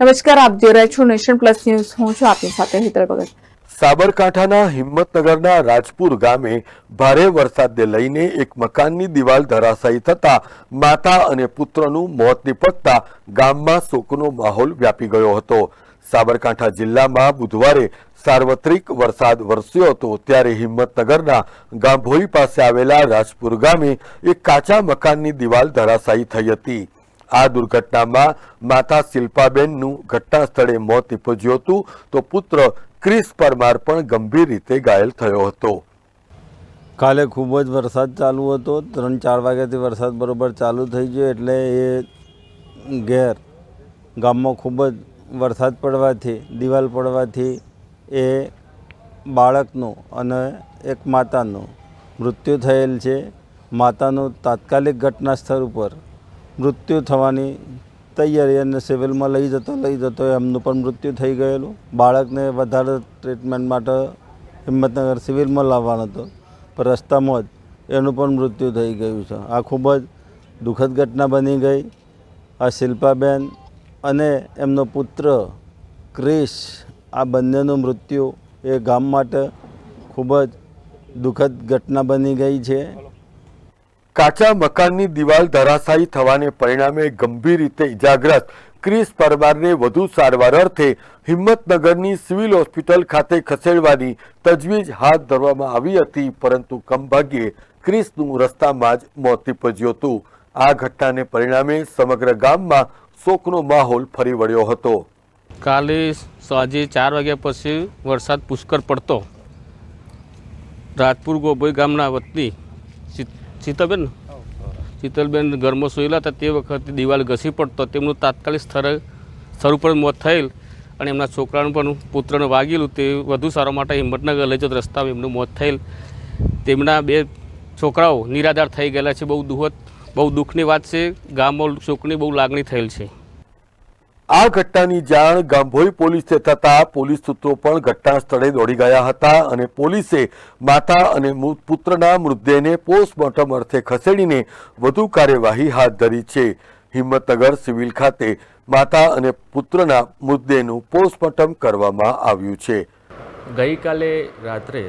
નમસ્કાર, આપ જોઈ રહ્યા છો નેશન પ્લસ ન્યૂઝ. હું છું આપની સાથે હિતલ ભગત. સાબરકાંઠાના હિંમતનગરના રાજપુર ગામે ભારે વરસાદને લઈને એક મકાનની દિવાલ ધરાશાયી થતા માતા અને પુત્રનું મોત નિપજતા ગામમાં શોકનો માહોલ વ્યાપી ગયો હતો. સાબરકાંઠા જિલ્લામાં બુધવારે સાર્વત્રિક વરસાદ વરસ્યો હતો, ત્યારે હિંમતનગરના ગાંભોઈ પાસે આવેલા રાજપુર ગામે એક કાચા મકાનની દિવાલ ધરાશાયી થઈ હતી. આ દુર્ઘટનામાં માતા શિલ્પાબેનનું ઘટના સ્થળે મોત નિપજ્યું હતું તો પુત્ર ક્રિસ પરમાર પણ ગંભીર રીતે ઘાયલ થયો હતો. કાલે ખૂબ જ વરસાદ ચાલુ હતો. ત્રણ ચાર વાગ્યાથી વરસાદ બરોબર ચાલુ થઈ ગયો એટલે એ ઘેર ગામમાં ખૂબ જ વરસાદ પડવાથી, દિવાલ પડવાથી એ બાળકનું અને એક માતાનું મૃત્યુ થયેલ છે. માતાનું તાત્કાલિક ઘટના સ્થળ ઉપર મૃત્યુ થવાની તૈયારી અને સિવિલમાં લઈ જતો લઈ જતો, એમનું પણ મૃત્યુ થઈ ગયેલું. બાળકને વધારે ટ્રીટમેન્ટ માટે હિંમતનગર સિવિલમાં લાવવાનો હતો. પણ રસ્તામાં જ એનું પણ મૃત્યુ થઈ ગયું છે. આ ખૂબ જ દુઃખદ ઘટના બની ગઈ. આ શિલ્પાબેન અને એમનો પુત્ર ક્રિશ, આ બંનેનું મૃત્યુ એ ગામ માટે ખૂબ જ દુઃખદ ઘટના બની ગઈ છે. કાચા મકાનની દિવાલ ધરાશાયી થવાને પરિણામે ગંભીર રીતે ઇજાગ્રસ્ત. ક્રિસ પરમારને વધુ સારવાર અર્થે હિંમતનગરની સિવિલ હોસ્પિટલ ખાતે ખસેડવાની તજવીજ હાથ ધરવામાં આવી હતી, પરંતુ કમભાગ્યે ક્રિસનું રસ્તામાં જ મોત નીપજ્યું હતું. આ ઘટનાને પરિણામે સમગ્ર ગામમાં શોકનો માહોલ ફરી વળ્યો હતો. કાલે સાંજે ચાર વાગ્યા પછી વરસાદ પુષ્કળ પડતો. રાજપુર ગોભોઈ ગામના વતની શીતલબેન શીતલબેન ઘરમાં સૂયેલા હતા તે વખતે દિવાલ ઘસી પડતો. તેમનું તાત્કાલિક સ્થળે સ્થળ ઉપર મોત થયેલ અને એમના છોકરાનું પણ પુત્રને વાગેલું. તે વધુ સારા માટે હિંમતનગર લઈ જતો રસ્તામાં એમનું મોત થયેલ. તેમના બે છોકરાઓ નિરાધાર થઈ ગયેલા છે. બહુ દુઃખદ બહુ દુઃખની વાત છે. ગામમાં શોકની બહુ લાગણી થયેલ છે. આ ઘટનાની જાણ ગાંભોઈ પોલીસને થતા પોલીસ સૂત્રો પણ ઘટના સ્થળે દોડી ગયા હતા અને પોલીસે માતા અને પુત્રના મૃતદેહને પોસ્ટમોર્ટમ અર્થે ખસેડીને વધુ કાર્યવાહી હાથ ધરી છે. હિંમતનગર સિવિલ ખાતે માતા અને પુત્રના મૃતદેહનું પોસ્ટમોર્ટમ કરવામાં આવ્યું છે. ગઈકાલે રાત્રે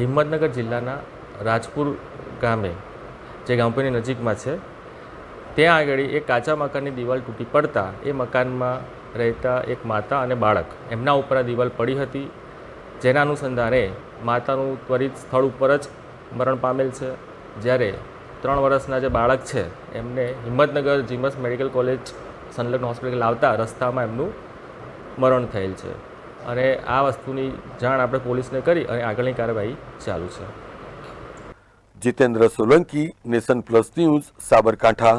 હિંમતનગર જિલ્લાના રાજપુર ગામે, જે ગામપુરની નજીકમાં છે ત્યાં આગળ એક કાચા મકાનની દિવાલ તૂટી પડતા એ મકાનમાં રહેતા એક માતા અને બાળક એમના ઉપર આ દિવાલ પડી હતી. જેના અનુસંધાને માતાનું ત્વરિત સ્થળ ઉપર જ મરણ પામેલ છે. જ્યારે ત્રણ વર્ષના જે બાળક છે, એમને હિંમતનગર જીમસ મેડિકલ કોલેજ સંલગ્ન હોસ્પિટલ લાવતા રસ્તામાં એમનું મરણ થયેલ છે. અને આ વસ્તુની જાણ આપણે પોલીસને કરી અને આગળની કાર્યવાહી ચાલુ છે. Jitendra Solanki, Nation Plus News, Sabarkantha.